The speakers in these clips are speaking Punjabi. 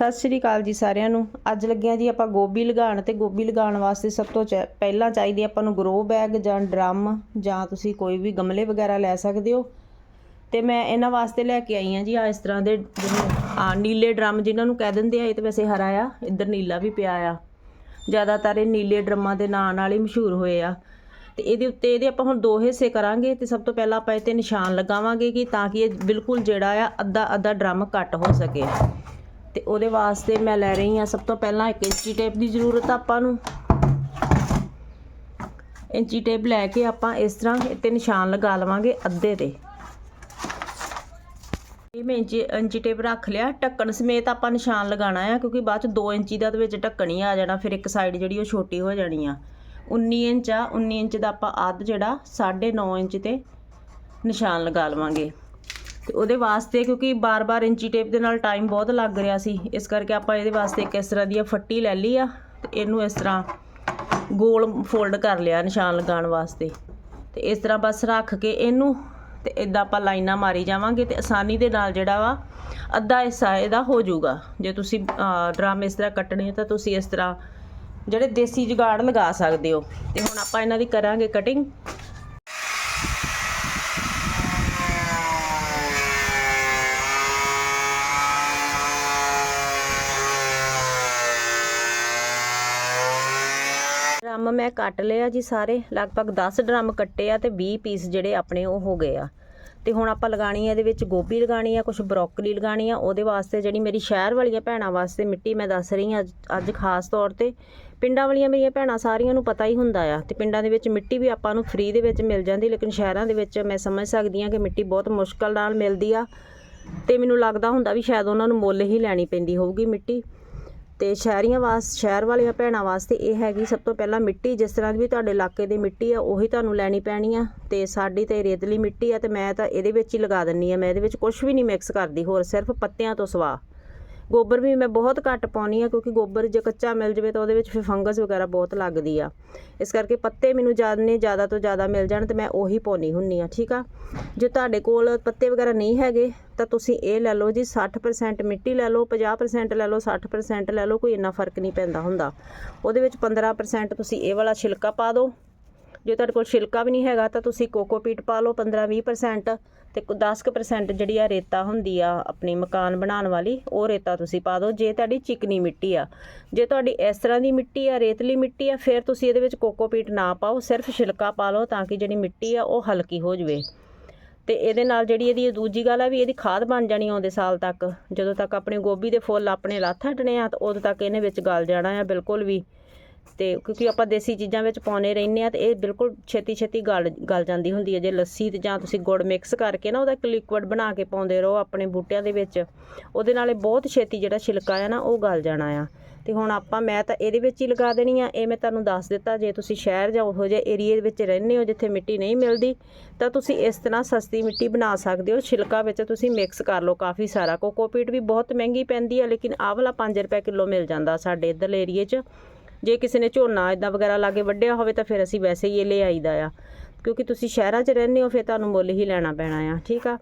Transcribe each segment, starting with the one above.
ਸਤਿ ਸ਼੍ਰੀ ਅਕਾਲ ਜੀ ਸਾਰਿਆਂ ਨੂੰ। ਅੱਜ ਲੱਗਿਆ ਜੀ ਆਪਾਂ ਗੋਭੀ ਲਗਾਉਣ ਤੇ ਗੋਭੀ ਲਗਾਉਣ ਵਾਸਤੇ ਸਭ ਤੋਂ ਚਾ- ਪਹਿਲਾਂ ਚਾਹੀਦੀ ਆਪਾਂ ਨੂੰ ਗਰੋ ਬੈਗ ਜਾਂ ਡਰਮ ਜਾਂ ਤੁਸੀਂ ਕੋਈ ਵੀ ਗਮਲੇ ਵਗੈਰਾ ਲੈ ਸਕਦੇ ਹੋ। ਤੇ ਮੈਂ ਇਹਨਾਂ ਵਾਸਤੇ ਲੈ ਕੇ ਆਈ ਹਾਂ ਜੀ ਆ ਇਸ ਤਰ੍ਹਾਂ ਦੇ ਆ ਨੀਲੇ ਡਰਮ ਜਿਨ੍ਹਾਂ ਨੂੰ ਕਹਿ ਦਿੰਦੇ ਆ, ਇਹ ਤਾਂ ਵੈਸੇ ਹਰਾ ਆ, ਇੱਧਰ ਨੀਲਾ ਵੀ ਪਿਆ ਆ। ਜ਼ਿਆਦਾਤਰ ਇਹ ਨੀਲੇ ਡਰਮਾਂ ਦੇ ਨਾਂ ਨਾਲ ਹੀ ਮਸ਼ਹੂਰ ਹੋਏ ਆ। ਤੇ ਇਹਦੇ ਉੱਤੇ ਇਹਦੇ ਆਪਾਂ ਹੁਣ ਦੋ ਹਿੱਸੇ ਕਰਾਂਗੇ ਤੇ ਸਭ ਤੋਂ ਪਹਿਲਾਂ ਆਪਾਂ ਇਹ ਤੇ ਨਿਸ਼ਾਨ ਲਗਾਵਾਂਗੇ ਕਿ ਤਾਂ ਕਿ ਇਹ ਬਿਲਕੁਲ ਜਿਹੜਾ ਆ ਅੱਧਾ ਅੱਧਾ ਡਰਮ ਕੱਟ ਹੋ ਸਕੇ। ਤੇ ਉਹਦੇ ਵਾਸਤੇ ਮੈਂ ਲੈ ਰਹੀ ਹਾਂ ਸਭ ਤੋਂ ਪਹਿਲਾਂ ਇੱਕ ਇੰਚੀ ਟੇਪ ਦੀ ਜ਼ਰੂਰਤ ਆ ਆਪਾਂ ਨੂੰ। ਇੰਚੀ ਟੇਪ ਲੈ ਕੇ ਆਪਾਂ ਇਸ ਤਰ੍ਹਾਂ ਇੱਥੇ ਨਿਸ਼ਾਨ ਲਗਾ ਲਵਾਂਗੇ ਅੱਧੇ ਤੇ। ਇਹ ਮੈਂ ਇੰਚੀ ਇੰਚੀ ਟੇਪ ਰੱਖ ਲਿਆ। ਢੱਕਣ ਸਮੇਤ ਆਪਾਂ ਨਿਸ਼ਾਨ ਲਗਾਉਣਾ ਆ, ਕਿਉਂਕਿ ਬਾਅਦ ਚ 2 ਇੰਚੀ ਦਾ ਦੇ ਵਿੱਚ ਢੱਕਣ ਹੀ ਆ ਜਾਣਾ, ਫਿਰ ਇੱਕ ਸਾਈਡ ਜਿਹੜੀ ਉਹ ਛੋਟੀ ਹੋ ਜਾਣੀ ਆ। 19 ਇੰਚ ਆ 19 ਇੰਚ ਦਾ ਆਪਾਂ ਅੱਧ ਜਿਹੜਾ 9.5 ਇੰਚ ਤੇ ਨਿਸ਼ਾਨ ਲਗਾ ਲਵਾਂਗੇ। ਤੇ ਉਹਦੇ ਵਾਸਤੇ, ਕਿਉਂਕਿ ਬਾਰ-ਬਾਰ ਇੰਚੀ ਟੇਪ ਦੇ ਨਾਲ ਟਾਈਮ ਬਹੁਤ ਲੱਗ ਰਿਹਾ ਸੀ। ਇਸ ਕਰਕੇ ਆਪਾਂ ਇਹਦੇ ਵਾਸਤੇ ਇੱਕ ਇਸ ਤਰ੍ਹਾਂ ਦੀ ਫੱਟੀ ਲੈ ਲਈ ਆ ਤੇ ਇਹਨੂੰ ਇਸ ਤਰ੍ਹਾਂ ਗੋਲ ਫੋਲਡ ਕਰ ਲਿਆ ਨਿਸ਼ਾਨ ਲਗਾਉਣ ਵਾਸਤੇ। ਤੇ ਇਸ ਤਰ੍ਹਾਂ ਬਸ ਰੱਖ ਕੇ ਇਹਨੂੰ ਤੇ ਇਦਾਂ ਆਪਾਂ ਲਾਈਨਾਂ ਮਾਰੀ ਜਾਵਾਂਗੇ ਤੇ ਆਸਾਨੀ ਦੇ ਨਾਲ ਜਿਹੜਾ ਵਾ ਅੱਧਾ ਹਿੱਸਾ ਇਹਦਾ ਹੋ ਜਾਊਗਾ। ਜੇ ਤੁਸੀਂ ਡਰਮ ਇਸ ਤਰ੍ਹਾਂ ਕੱਟਣੇ ਆ ਤਾਂ ਤੁਸੀਂ ਇਸ ਤਰ੍ਹਾਂ ਜਿਹੜੇ ਦੇਸੀ ਜੁਗਾੜ ਲਗਾ ਸਕਦੇ ਹੋ। ਤੇ ਹੁਣ ਆਪਾਂ ਇਹਨਾਂ ਦੀ ਕਰਾਂਗੇ ਕਟਿੰਗ ਡਰਮ ਮੈਂ ਕੱਟ ਲਿਆ ਜੀ ਸਾਰੇ, ਲਗਭਗ 10 ਡਰਮ ਕੱਟੇ ਆ ਤੇ 20 ਪੀਸ ਜਿਹੜੇ ਆਪਣੇ ਉਹ ਹੋ ਗਏ ਆ। ਤੇ ਹੁਣ ਆਪਾਂ ਲਗਾਣੀ ਆ ਇਹਦੇ ਵਿੱਚ ਗੋਭੀ ਲਗਾਣੀ ਆ ਕੁਝ ਬਰੋਕਲੀ ਲਗਾਣੀ ਆ, ਉਹਦੇ ਵਾਸਤੇ ਜਿਹੜੀ ਮੇਰੀ ਸ਼ਹਿਰ ਵਾਲੀਆਂ ਭੈਣਾਂ ਵਾਸਤੇ ਮਿੱਟੀ ਮੈਂ ਦੱਸ ਰਹੀ ਹਾਂ ਅੱਜ ਅੱਜ ਖਾਸ ਤੌਰ ਤੇ। ਪਿੰਡਾਂ ਵਾਲੀਆਂ ਮੇਰੀਆਂ ਭੈਣਾਂ ਸਾਰੀਆਂ ਨੂੰ ਪਤਾ ਹੀ ਹੁੰਦਾ ਆ ਤੇ ਪਿੰਡਾਂ ਦੇ ਵਿੱਚ ਮਿੱਟੀ ਵੀ ਆਪਾਂ ਨੂੰ ਫ੍ਰੀ ਦੇ ਵਿੱਚ ਮਿਲ ਜਾਂਦੀ, ਲੇਕਿਨ ਸ਼ਹਿਰਾਂ ਦੇ ਵਿੱਚ ਮੈਂ ਸਮਝ ਸਕਦੀ ਹਾਂ ਕਿ ਮਿੱਟੀ ਬਹੁਤ ਮੁਸ਼ਕਲ ਨਾਲ ਮਿਲਦੀ ਆ। ਤੇ ਮੈਨੂੰ ਲੱਗਦਾ ਹੁੰਦਾ ਵੀ ਸ਼ਾਇਦ ਉਹਨਾਂ ਨੂੰ ਮੁੱਲ ਹੀ ਲੈਣੀ ਪੈਂਦੀ ਹੋਊਗੀ ਮਿੱਟੀ। ਤੇ ਸ਼ਹਿਰੀਆਂ ਵਾਸ, ਸ਼ਹਿਰ ਵਾਲੀਆਂ ਭੈਣਾਂ ਵਾਸਤੇ ਇਹ ਹੈਗੀ ਸਭ ਤੋਂ ਪਹਿਲਾਂ ਮਿੱਟੀ, ਜਿਸ ਤਰ੍ਹਾਂ ਦੀ ਵੀ ਤੁਹਾਡੇ ਇਲਾਕੇ ਦੀ ਮਿੱਟੀ ਆ, ਉਹੀ ਤੁਹਾਨੂੰ ਲੈਣੀ ਪੈਣੀ ਆ ਤੇ ਸਾਡੀ ਤੇ ਰੇਤਲੀ ਮਿੱਟੀ ਆ ਤੇ ਮੈਂ ਤਾਂ ਇਹਦੇ ਵਿੱਚ ਹੀ ਲਗਾ ਦਿੰਨੀ ਆ, ਮੈਂ ਇਹਦੇ ਵਿੱਚ ਕੁਝ ਵੀ ਨਹੀਂ ਮਿਕਸ ਕਰਦੀ, ਹੋਰ ਸਿਰਫ ਪੱਤਿਆਂ ਤੋਂ ਸਵਾ ਗੋਬਰ ਵੀ ਮੈਂ ਬਹੁਤ ਘੱਟ ਪਾਉਣੀ ਆ ਕਿਉਂਕਿ ਗੋਬਰ ਜੇ ਕੱਚਾ ਮਿਲ ਜਵੇ ਤਾਂ ਉਹਦੇ ਵਿੱਚ ਫਿਰ ਫੰਗਸ ਵਗੈਰਾ ਬਹੁਤ ਲੱਗਦੀ ਆ। ਇਸ ਕਰਕੇ ਪੱਤੇ ਮੈਨੂੰ ਜ਼ਿਆਦਾ ਜ਼ਿਆਦਾ ਤੋਂ ਜ਼ਿਆਦਾ ਮਿਲ ਜਾਣ ਤੇ ਮੈਂ ਉਹੀ ਪਾਉਣੀ ਹੁੰਨੀ ਆ, ਠੀਕ ਆ? ਜੇ ਤੁਹਾਡੇ ਕੋਲ ਪੱਤੇ ਵਗੈਰਾ ਨਹੀਂ ਹੈਗੇ ਤਾਂ ਤੁਸੀਂ ਇਹ ਲੈ ਲਓ ਜੀ 60% ਮਿੱਟੀ ਲੈ ਲਓ 50% ਲੈ ਲਓ 60% ਲੈ ਲਓ, ਕੋਈ ਇੰਨਾ ਫ਼ਰਕ ਨਹੀਂ ਪੈਂਦਾ ਹੁੰਦਾ। ਉਹਦੇ ਵਿੱਚ 15% ਤੁਸੀਂ ਇਹ ਵਾਲਾ ਛਿਲਕਾ ਪਾ ਦਿਓ। ਜੇ ਤੁਹਾਡੇ ਕੋਲ ਛਿਲਕਾ ਵੀ ਨਹੀਂ ਹੈਗਾ ਤਾਂ ਤੁਸੀਂ ਕੋਕੋਪੀਟ ਪਾ ਲਓ 15-20% ਤੇ 10% ਜਿਹੜੀ ਆ ਰੇਤਾ ਹੁੰਦੀ ਆ ਆਪਣੀ ਮਕਾਨ ਬਣਾਉਣ ਵਾਲੀ, ਉਹ ਰੇਤਾ ਤੁਸੀਂ ਪਾ ਦਿਓ। ਜੇ ਤੁਹਾਡੀ ਚਿਕਨੀ ਮਿੱਟੀ ਆ, ਜੇ ਤੁਹਾਡੀ ਇਸ ਤਰ੍ਹਾਂ ਦੀ ਮਿੱਟੀ ਆ, ਰੇਤਲੀ ਮਿੱਟੀ ਆ, ਫਿਰ ਤੁਸੀਂ ਇਹਦੇ ਵਿੱਚ ਕੋਕੋਪੀਟ ਨਾ ਪਾਓ, ਸਿਰਫ ਛਿਲਕਾ ਪਾ ਲਓ ਤਾਂ ਕਿ ਜਿਹੜੀ ਮਿੱਟੀ ਆ ਉਹ ਹਲਕੀ ਹੋ ਜਵੇ। ਤੇ ਇਹਦੇ ਨਾਲ ਜਿਹੜੀ ਇਹਦੀ ਦੂਜੀ ਗੱਲ ਆ ਵੀ ਇਹਦੀ ਖਾਦ ਬਣ ਜਾਣੀ ਆਉਂਦੇ ਸਾਲ ਤੱਕ। ਜਦੋਂ ਤੱਕ ਆਪਣੇ ਗੋਭੀ ਦੇ ਫੁੱਲ ਆਪਣੇ ਲੱਥ ਹਟਣੇ ਆ, ਤਾਂ ਉਦੋਂ ਤੱਕ ਇਹਨੇ ਵਿੱਚ ਗਲ ਜਾਣਾ ਆ ਬਿਲਕੁਲ ਵੀ। ਤੇ ਕਿਉਂਕਿ ਆਪਾਂ ਦੇਸੀ ਚੀਜ਼ਾਂ ਵਿੱਚ ਪਾਉਨੇ ਰਹਿੰਦੇ ਆ ਤੇ ਇਹ ਬਿਲਕੁਲ ਛੇਤੀ ਛੇਤੀ ਗਲ ਗਲ ਜਾਂਦੀ ਹੁੰਦੀ ਹੈ। ਜੇ ਲੱਸੀ ਤੇ ਜਾਂ ਤੁਸੀਂ ਗੁੜ ਮਿਕਸ ਕਰਕੇ ਨਾ ਉਹਦਾ ਇੱਕ ਲਿਕੁਇਡ ਬਣਾ ਕੇ ਪਾਉਂਦੇ ਰਹੋ ਆਪਣੇ ਬੂਟਿਆਂ ਦੇ ਵਿੱਚ, ਉਹਦੇ ਨਾਲ ਇਹ ਬਹੁਤ ਛੇਤੀ ਜਿਹੜਾ ਛਿਲਕਾ ਆ ਨਾ ਉਹ ਗਲ ਜਾਣਾ ਆ। ਤੇ ਹੁਣ ਆਪਾਂ ਮੈਂ ਤਾਂ ਇਹਦੇ ਵਿੱਚ ਹੀ ਲਗਾ ਦੇਣੀ ਆ। ਇਹ ਮੈਂ ਤੁਹਾਨੂੰ ਦੱਸ ਦਿੱਤਾ, ਜੇ ਤੁਸੀਂ ਸ਼ਹਿਰ ਜਾਂ ਉਹੋ ਜਿਹੇ ਏਰੀਏ ਦੇ ਵਿੱਚ ਰਹਿੰਦੇ ਹੋ ਜਿੱਥੇ ਮਿੱਟੀ ਨਹੀਂ ਮਿਲਦੀ, ਤਾਂ ਤੁਸੀਂ ਇਸ ਤਰ੍ਹਾਂ ਸਸਤੀ ਮਿੱਟੀ ਬਣਾ ਸਕਦੇ ਹੋ। ਛਿਲਕਾ ਵਿੱਚ ਤੁਸੀਂ ਮਿਕਸ ਕਰ ਲਓ ਕਾਫੀ ਸਾਰਾ। ਕੋਕੋਪੀਟ ਵੀ ਬਹੁਤ ਮਹਿੰਗੀ ਪੈਂਦੀ ਆ, ਲੇਕਿਨ ਆਹ ਵਾਲਾ 5 ਰੁਪਏ ਕਿਲੋ ਮਿਲ ਜਾਂਦਾ ਸਾਡੇ ਇੱਧਰ ਏਰੀਏ 'ਚ। ਜੇ ਕਿਸੇ ਨੇ ਝੋਨਾ ਇਦਾਂ ਵਗੈਰਾ ਲਾ ਕੇ ਵੱਢਿਆ ਹੋਵੇ ਤਾਂ ਫਿਰ ਅਸੀਂ ਵੈਸੇ ਹੀ ਇਹ ਲੈ ਆਈਦਾ ਆ। ਕਿਉਂਕਿ ਤੁਸੀਂ ਸ਼ਹਿਰਾਂ 'ਚ ਰਹਿੰਦੇ ਹੋ, ਫਿਰ ਤੁਹਾਨੂੰ ਮੁੱਲ ਹੀ ਲੈਣਾ ਪੈਣਾ ਆ, ਠੀਕ ਆ?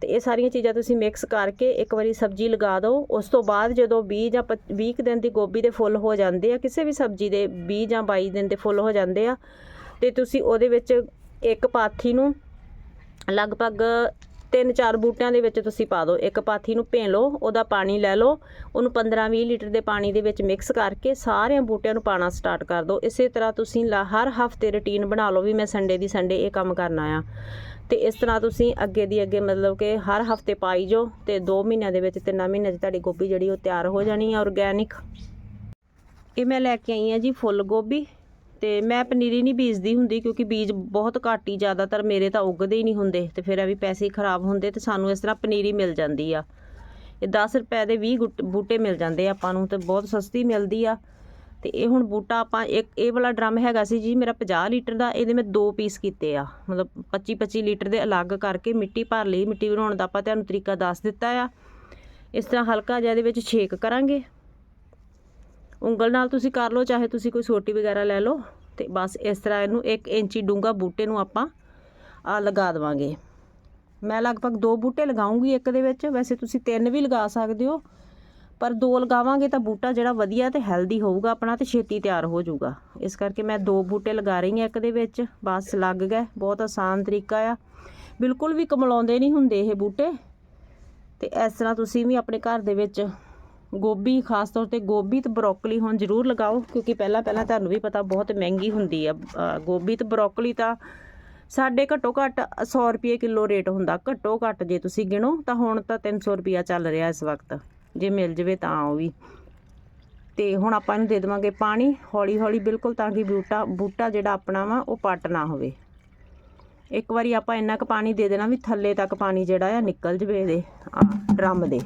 ਤੇ ਇਹ ਸਾਰੀਆਂ ਚੀਜ਼ਾਂ ਤੁਸੀਂ ਮਿਕਸ ਕਰਕੇ ਇੱਕ ਵਾਰੀ ਸਬਜ਼ੀ ਲਗਾ ਦਿਓ। ਉਸ ਤੋਂ ਬਾਅਦ ਜਦੋਂ 20 ਜਾਂ 20 ਕੁ ਦਿਨ ਦੀ ਗੋਭੀ ਦੇ ਫੁੱਲ ਹੋ ਜਾਂਦੇ ਆ, ਕਿਸੇ ਵੀ ਸਬਜ਼ੀ ਦੇ 20 ਜਾਂ 22 ਦਿਨ ਦੇ ਫੁੱਲ ਹੋ ਜਾਂਦੇ ਆ, ਤੇ ਤੁਸੀਂ ਉਹਦੇ ਵਿੱਚ ਇੱਕ ਪਾਥੀ ਨੂੰ ਲਗਭਗ ਤਿੰਨ ਚਾਰ ਬੂਟਿਆਂ ਦੇ ਵਿੱਚ ਤੁਸੀਂ ਪਾ ਦਿਓ। ਇੱਕ ਪਾਥੀ ਨੂੰ ਭੇਂ ਲਓ, ਉਹਦਾ ਪਾਣੀ ਲੈ ਲਓ। ਉਹਨੂੰ 15-20 ਲੀਟਰ ਦੇ ਪਾਣੀ ਦੇ ਵਿੱਚ ਮਿਕਸ ਕਰਕੇ ਸਾਰਿਆਂ ਬੂਟਿਆਂ ਨੂੰ ਪਾਣਾ ਸਟਾਰਟ ਕਰ ਦਿਓ। ਇਸੇ ਤਰ੍ਹਾਂ ਤੁਸੀਂ ਲਾ- ਹਰ ਹਫ਼ਤੇ ਰੁਟੀਨ ਬਣਾ ਲਓ ਵੀ ਮੈਂ ਸੰਡੇ ਦੀ ਸੰਡੇ ਇਹ ਕੰਮ ਕਰਨਾ ਆ ਤੇ ਇਸ ਤਰ੍ਹਾਂ ਤੁਸੀਂ ਅੱਗੇ ਦੀ ਅੱਗੇ ਮਤਲਬ ਕਿ ਹਰ ਹਫ਼ਤੇ ਪਾਈ ਜੋ ਤੇ 2 ਮਹੀਨਿਆਂ ਦੇ ਵਿੱਚ, ਤਿੰਨਾਂ ਮਹੀਨਿਆਂ 'ਚ ਤੁਹਾਡੀ ਗੋਭੀ ਜਿਹੜੀ ਉਹ ਤਿਆਰ ਹੋ ਜਾਣੀ ਆ ਆਰਗੈਨਿਕ ਇਹ ਮੈਂ ਲੈ ਕੇ ਆਈ ਆ ਜੀ ਫੁੱਲ ਗੋਭੀ। ਤੇ ਮੈਂ ਪਨੀਰੀ ਨਹੀਂ ਬੀਜਦੀ ਹੁੰਦੀ ਕਿਉਂਕਿ ਬੀਜ ਬਹੁਤ ਘੱਟ ਹੀ ਜ਼ਿਆਦਾਤਰ ਮੇਰੇ ਤਾਂ ਉੱਗਦੇ ਹੀ ਨਹੀਂ ਹੁੰਦੇ ਤੇ ਫਿਰ ਇਹ ਵੀ ਪੈਸੇ ਖਰਾਬ ਹੁੰਦੇ ਤੇ ਸਾਨੂੰ ਇਸ ਤਰ੍ਹਾਂ ਪਨੀਰੀ ਮਿਲ ਜਾਂਦੀ ਆ। ਇਹ 10 ਰੁਪਏ ਦੇ 20 ਗੁੱਟ- ਬੂਟੇ ਮਿਲ ਜਾਂਦੇ ਆਪਾਂ ਨੂੰ ਤੇ ਬਹੁਤ ਸਸਤੀ ਮਿਲਦੀ ਆ। ਤੇ ਇਹ ਹੁਣ ਬੂਟਾ ਆਪਾਂ ਇੱਕ ਇਹ ਵਾਲਾ ਡਰਮ ਹੈਗਾ ਸੀ ਜੀ ਮੇਰਾ 50 ਲੀਟਰ ਦਾ, ਇਹਦੇ ਮੈਂ ਦੋ ਪੀਸ ਕੀਤੇ ਆ। ਮਤਲਬ 25 25 ਲੀਟਰ ਦੇ ਅਲੱਗ ਕਰਕੇ ਮਿੱਟੀ ਭਰ ਲਈ, ਮਿੱਟੀ ਬਣਾਉਣ ਦਾ ਆਪਾਂ ਤੁਹਾਨੂੰ ਤਰੀਕਾ ਦੱਸ ਦਿੱਤਾ ਆ। ਇਸ ਤਰ੍ਹਾਂ ਹਲਕਾ ਜਿਹਾ ਇਹਦੇ ਵਿੱਚ ਛੇਕ ਕਰਾਂਗੇ। ਉਂਗਲ ਨਾਲ ਤੁਸੀਂ ਕਰ ਲਓ, ਚਾਹੇ ਤੁਸੀਂ ਕੋਈ ਸੋਟੀ ਵਗੈਰਾ ਲੈ ਲਓ। ਤੇ ਬਸ ਇਸ ਤਰ੍ਹਾਂ ਇਹਨੂੰ 1 ਇੰਚੀ ਡੂੰਗਾ ਬੂਟੇ ਨੂੰ ਆਪਾਂ ਆ ਲਗਾ ਦੇਵਾਂਗੇ। ਮੈਂ ਲਗਭਗ ਦੋ ਬੂਟੇ ਲਗਾਉਂਗੀ ਇੱਕ ਦੇ ਵਿੱਚ। ਵੈਸੇ ਤੁਸੀਂ ਤਿੰਨ ਵੀ ਲਗਾ ਸਕਦੇ ਹੋ, ਪਰ ਦੋ ਲਗਾਵਾਂਗੇ ਤਾਂ ਬੂਟਾ ਜਿਹੜਾ ਵਧੀਆ ਤੇ ਹੈਲਦੀ ਹੋਊਗਾ ਆਪਣਾ ਤੇ ਛੇਤੀ ਤਿਆਰ ਹੋ ਜਾਊਗਾ। ਇਸ ਕਰਕੇ ਮੈਂ ਦੋ ਬੂਟੇ ਲਗਾ ਰਹੀ ਹਾਂ ਇੱਕ ਦੇ ਵਿੱਚ। ਬਸ ਲੱਗ ਗਏ, ਬਹੁਤ ਆਸਾਨ ਤਰੀਕਾ ਆ। ਬਿਲਕੁਲ ਵੀ ਕਮਲਾਉਂਦੇ ਨਹੀਂ ਹੁੰਦੇ ਇਹ ਬੂਟੇ। ਤੇ ਇਸ ਤਰ੍ਹਾਂ ਤੁਸੀਂ ਵੀ ਆਪਣੇ ਘਰ ਦੇ ਵਿੱਚ ਗੋਭੀ, ਖਾਸ ਤੌਰ ਤੇ ਗੋਭੀ ਤੇ ਬਰੋਕਲੀ ਹੁਣ ਜ਼ਰੂਰ ਲਗਾਓ, ਕਿਉਂਕਿ ਪਹਿਲਾਂ ਪਹਿਲਾਂ ਤੁਹਾਨੂੰ ਵੀ ਪਤਾ ਬਹੁਤ ਮਹਿੰਗੀ ਹੁੰਦੀ ਆ। ਗੋਭੀ ਤੇ ਬਰੋਕਲੀ ਤਾਂ ਸਾਡੇ ਘੱਟੋ ਘੱਟ 100 ਰੁਪਏ ਕਿਲੋ ਰੇਟ ਹੁੰਦਾ। ਘੱਟੋ ਘੱਟ ਜੇ ਤੁਸੀਂ ਗਿਣੋ ਤਾਂ ਹੁਣ ਤਾਂ 300 ਰੁਪਿਆ ਚੱਲ ਰਿਹਾ ਇਸ ਵਕਤ। ਜੇ ਮਿਲ ਜਵੇ ਤਾਂ ਉਹ ਵੀ। ਤੇ ਹੁਣ ਆਪਾਂ ਇਹਨੂੰ ਦੇ ਦੇਵਾਂਗੇ ਪਾਣੀ, ਹੌਲੀ ਹੌਲੀ ਬਿਲਕੁਲ ਤਾਂ ਕਿ ਬੂਟਾ ਬੂਟਾ ਜਿਹੜਾ ਆਪਣਾ ਵਾ ਉਹ ਪੱਟ ਨਾ ਹੋਵੇ। ਇੱਕ ਵਾਰੀ ਆਪਾਂ ਇੰਨਾ ਕੁ ਪਾਣੀ ਦੇ ਦੇਣਾ ਵੀ ਥੱਲੇ ਤੱਕ ਪਾਣੀ ਜਿਹੜਾ ਆ ਨਿਕਲ ਜਵੇ ਇਹਦੇ, ਆ ਡਰਮ ਦੇ।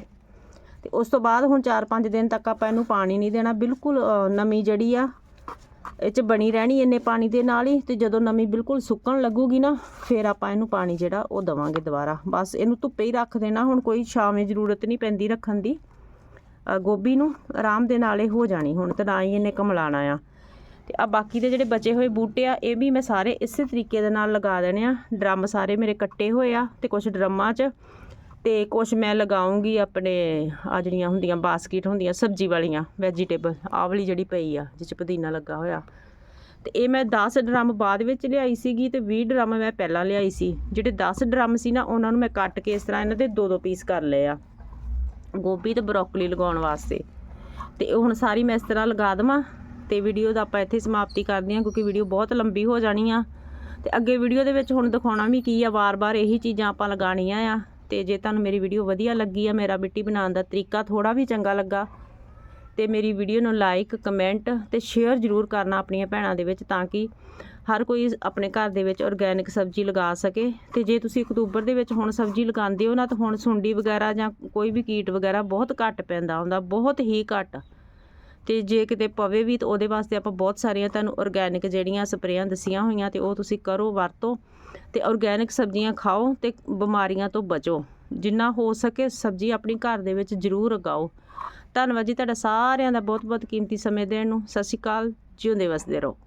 ਤੇ ਉਸ ਤੋਂ ਬਾਅਦ ਹੁਣ 4-5 ਦਿਨ ਤੱਕ ਆਪਾਂ ਇਹਨੂੰ ਪਾਣੀ ਨਹੀਂ ਦੇਣਾ, ਬਿਲਕੁਲ ਨਮੀ ਜਿਹੜੀ ਆ, ਇਹ ਚ ਬਣੀ ਰਹਿਣੀ ਇੰਨੇ ਪਾਣੀ ਦੇ ਨਾਲ ਹੀ ਤੇ ਜਦੋਂ ਨਮੀ ਬਿਲਕੁਲ ਸੁੱਕਣ ਲੱਗੂਗੀ ਨਾ, ਫਿਰ ਆਪਾਂ ਇਹਨੂੰ ਪਾਣੀ ਜਿਹੜਾ ਉਹ ਦਵਾਂਗੇ ਦੁਬਾਰਾ। ਬਸ ਇਹਨੂੰ ਧੁੱਪੇ ਹੀ ਰੱਖ ਦੇਣਾ, ਹੁਣ ਕੋਈ ਛਾਵੇਂ ਜ਼ਰੂਰਤ ਨਹੀਂ ਪੈਂਦੀ ਰੱਖਣ ਦੀ। ਗੋਭੀ ਨੂੰ ਆਰਾਮ ਦੇ ਨਾਲ ਇਹ ਹੋ ਜਾਣੀ ਹੁਣ ਤੇ ਨਾ ਹੀ ਇਹਨੇ ਕਮਲਾਣਾ ਆ। ਤੇ ਆ ਬਾਕੀ ਦੇ ਜਿਹੜੇ ਬਚੇ ਹੋਏ ਬੂਟੇ ਆ, ਇਹ ਵੀ ਮੈਂ ਸਾਰੇ ਇਸੇ ਤਰੀਕੇ ਦੇ ਨਾਲ ਲਗਾ ਦੇਣੇ ਆ। ਡਰਮ ਸਾਰੇ ਮੇਰੇ ਕੱਟੇ ਹੋਏ ਆ ਤੇ ਕੁਝ ਡਰਮਾਂ 'ਚ ਤੇ ਕੁਝ ਮੈਂ ਲਗਾਉਂਗੀ ਆਪਣੇ ਆ ਜਿਹੜੀਆਂ ਹੁੰਦੀਆਂ ਬਾਸਕਟ ਹੁੰਦੀਆਂ, ਸਬਜ਼ੀ ਵਾਲੀਆਂ ਵੈਜੀਟੇਬਲ ਆਹ ਵਾਲੀ ਜਿਹੜੀ ਪਈ ਆ ਜਿਸ 'ਚ ਪੁਦੀਨਾ ਲੱਗਾ ਹੋਇਆ। ਤੇ ਇਹ ਮੈਂ 10 ਡਰਮ ਬਾਅਦ ਵਿੱਚ ਲਿਆਈ ਸੀਗੀ ਤੇ 20 ਡਰਮ ਮੈਂ ਪਹਿਲਾਂ ਲਿਆਈ ਸੀ। ਜਿਹੜੇ 10 ਡਰਮ ਸੀ ਨਾ, ਉਹਨਾਂ ਨੂੰ ਮੈਂ ਕੱਟ ਕੇ ਇਸ ਤਰ੍ਹਾਂ ਇਹਨਾਂ ਦੇ ਦੋ ਦੋ ਪੀਸ ਕਰ ਲਏ ਆ। ਗੋਭੀ ਤੇ ਬਰੋਕਲੀ ਲਗਾਉਣ ਵਾਸਤੇ। ਤੇ ਇਹ ਹੁਣ ਸਾਰੀ ਮੈਂ ਇਸ ਤਰ੍ਹਾਂ ਲਗਾ ਦੇਵਾਂ ਤੇ ਵੀਡੀਓ ਦਾ ਆਪਾਂ ਇੱਥੇ ਸਮਾਪਤੀ ਕਰਦੇ ਹਾਂ, ਕਿਉਂਕਿ ਵੀਡੀਓ ਬਹੁਤ ਲੰਬੀ ਹੋ ਜਾਣੀ ਆ। ਤੇ ਅੱਗੇ ਵੀਡੀਓ ਦੇ ਵਿੱਚ ਹੁਣ ਦਿਖਾਉਣਾ ਵੀ ਕੀ ਆ, ਵਾਰ-ਵਾਰ ਇਹੀ ਚੀਜ਼ਾਂ ਆਪਾਂ ਲਗਾਉਣੀਆਂ ਆ। ਤੇ ਜੇ ਤੁਹਾਨੂੰ ਮੇਰੀ ਵੀਡੀਓ ਵਧੀਆ ਲੱਗੀ ਆ, ਮੇਰਾ ਮਿੱਟੀ ਬਣਾਉਣ ਦਾ ਤਰੀਕਾ ਥੋੜਾ ਵੀ ਚੰਗਾ ਲੱਗਾ, ਤੇ ਮੇਰੀ ਵੀਡੀਓ ਨੂੰ ਲਾਈਕ ਕਮੈਂਟ ਤੇ ਸ਼ੇਅਰ ਜ਼ਰੂਰ ਕਰਨਾ ਆਪਣੀਆਂ ਭੈਣਾਂ ਦੇ ਵਿੱਚ ਤਾਂ ਕਿ ਹਰ ਕੋਈ ਆਪਣੇ ਘਰ ਦੇ ਵਿੱਚ ਆਰਗੈਨਿਕ ਸਬਜ਼ੀ ਲਗਾ ਸਕੇ। ਤੇ ਜੇ ਤੁਸੀਂ ਅਕਤੂਬਰ ਦੇ ਵਿੱਚ ਹੁਣ ਸਬਜ਼ੀ ਲਗਾਉਂਦੇ ਹੋ ਨਾ, ਤਾਂ ਹੁਣ ਸੁੰਡੀ ਵਗੈਰਾ ਜਾਂ ਕੋਈ ਵੀ ਕੀਟ ਵਗੈਰਾ ਬਹੁਤ ਘੱਟ ਪੈਂਦਾ ਹੁੰਦਾ ਬਹੁਤ ਹੀ ਘੱਟ ਤੇ ਜੇ ਕਿਤੇ ਪਵੇ ਵੀ ਤਾਂ ਉਹਦੇ ਵਾਸਤੇ ਆਪਾਂ ਬਹੁਤ ਸਾਰੀਆਂ ਤੁਹਾਨੂੰ ਆਰਗੈਨਿਕ ਜਿਹੜੀਆਂ ਸਪਰੇਆਂ ਦਸੀਆਂ ਹੋਈਆਂ ਤੇ ਉਹ ਤੁਸੀਂ ਕਰੋ, ਵਰਤੋ ਤੇ ਆਰਗੈਨਿਕ ਸਬਜ਼ੀਆਂ ਖਾਓ ਤੇ ਬਿਮਾਰੀਆਂ ਤੋਂ ਬਚੋ। ਜਿੰਨਾ ਹੋ ਸਕੇ ਸਬਜ਼ੀ ਆਪਣੀ ਘਰ ਦੇ ਵਿੱਚ ਜ਼ਰੂਰ ਉਗਾਓ। ਧੰਨਵਾਦ ਜੀ ਤੁਹਾਡਾ ਸਾਰਿਆਂ ਦਾ ਬਹੁਤ ਬਹੁਤ ਕੀਮਤੀ ਸਮੇਂ ਦੇਣ ਨੂੰ। ਸਤਿ ਸ਼੍ਰੀ ਅਕਾਲ। ਜਿਉਂਦੇ ਵਸਦੇ ਰਹੋ।